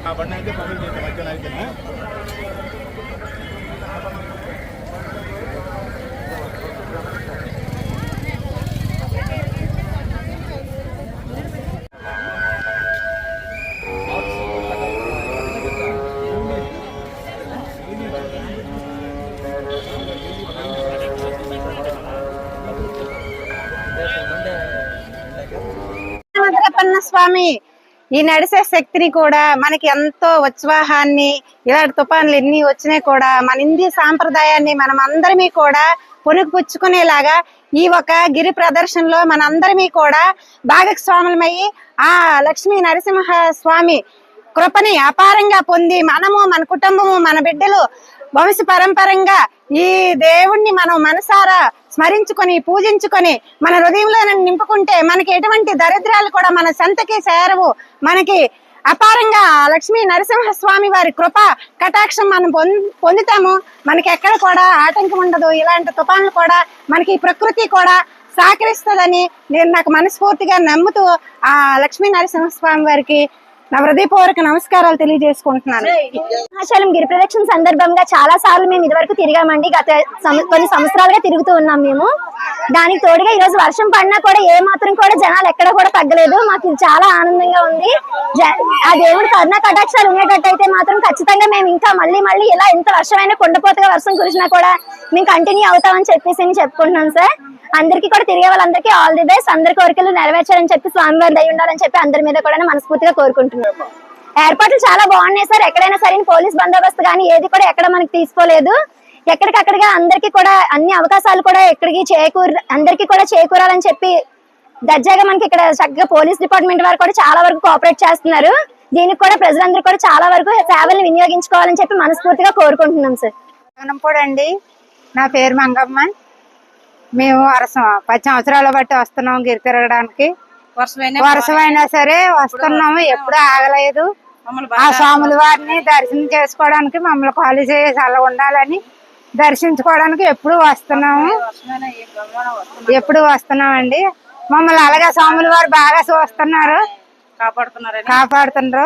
ఆ బండి అయితే పబ్లిక్ చేస్తే మధ్యాహ్నం అయితేనే మంత్రపన్న స్వామి ఈ నడిసే శక్తిని కూడా మనకి ఎంతో ఉత్సాహాన్ని ఇలాంటి తుఫాన్లు ఎన్ని వచ్చినాయి కూడా మన హిందీ సాంప్రదాయాన్ని మనం అందరిమీ కూడా పుచ్చుకునేలాగా ఈ ఒక గిరి ప్రదర్శనలో మనందరమీ కూడా భాగస్వాములమయ్యి ఆ లక్ష్మీ నరసింహ స్వామి కృపని అపారంగా పొంది మనము మన కుటుంబము మన బిడ్డలు వంశ పరంపరంగా ఈ దేవుణ్ణి మనం మనసారా స్మరించుకొని పూజించుకొని మన హృదయంలో నింపుకుంటే మనకి ఎటువంటి దరిద్రాలు కూడా మన సంతకి చేరవు. మనకి అపారంగా లక్ష్మీ నరసింహస్వామి వారి కృప కటాక్షం మనం పొందుతాము. మనకి ఎక్కడ కూడా ఆటంకం ఉండదు. ఇలాంటి తుఫాన్లు కూడా మనకి ప్రకృతి కూడా సహకరిస్తుందని నేను నాకు మనస్ఫూర్తిగా నమ్ముతూ ఆ లక్ష్మీ నరసింహస్వామి వారికి నా హృదయపూర్వక నమస్కారాలు తెలియజేసుకుంటున్నాను. సింహాచలం గిరి ప్రదక్షిణ సందర్భంగా చాలా సార్లు మేము ఇదివరకు తిరిగామండి. గత కొన్ని సంవత్సరాలుగా తిరుగుతూ ఉన్నాం మేము. దానికి తోడుగా ఈ రోజు వర్షం పడినా కూడా ఏ మాత్రం కూడా జనాలు ఎక్కడ కూడా తగ్గలేదు. మాకు ఇది చాలా ఆనందంగా ఉంది. ఆ దేవుడి కరుణ కటాక్షాలు ఉండేటట్టయితే మాత్రం ఖచ్చితంగా మేము ఇంకా మళ్ళీ మళ్ళీ ఇలా ఎంత వర్షమైనా కొండపోతగా వర్షం కురిసినా కూడా మేము కంటిన్యూ అవుతామని చెప్పేసి నేను చెప్పుకుంటున్నాను సార్. అందరికీ కూడా తిరిగే వాళ్ళందరికీ ఆల్ ది బెస్ట్ అందరి కోరికలు నెరవేర్చాలని చెప్పి స్వామివారి దయ ఉండాలని చెప్పి అందరి మీద కూడా మనస్ఫూర్తిగా కోరుకుంటున్నాను. ఏర్పాట్లు చాలా బాగున్నాయి సార్. ఎక్కడైనా సరే పోలీస్ బందోబస్తు కానీ ఏది కూడా ఎక్కడ మనకి తీసుకోలేదు. ఎక్కడికక్కడిగా అందరికీ కూడా అన్ని అవకాశాలు కూడా ఎక్కడికి చేకూర అందరికీ కూడా చేకూరాలని చెప్పి దర్జాగా మనకి ఇక్కడ చక్కగా పోలీస్ డిపార్ట్మెంట్ వారు కూడా చాలా వరకు కోఆపరేట్ చేస్తున్నారు. దీనికి కూడా ప్రజలందరూ కూడా చాలా వరకు సేవల్ని వినియోగించుకోవాలని చెప్పి మనస్ఫూర్తిగా కోరుకుంటున్నాం సార్. కూడా అండి నా పేరు మంగమ్మ. మేము వరసం పది సంవత్సరాల బట్టి వస్తున్నాం గిరి తిరగడానికి. వర్షమైనా సరే వస్తున్నాము ఎప్పుడు ఆగలేదు. ఆ స్వాముల వారిని దర్శనం చేసుకోవడానికి మమ్మల్ని ఖాళీ చేసి అలా ఉండాలని దర్శించుకోవడానికి ఎప్పుడు వస్తున్నాము. ఎప్పుడు వస్తున్నామండి. మమ్మల్ని అలాగే స్వాముల వారు బాగా చూస్తున్నారు. కాపాడుతున్నారు.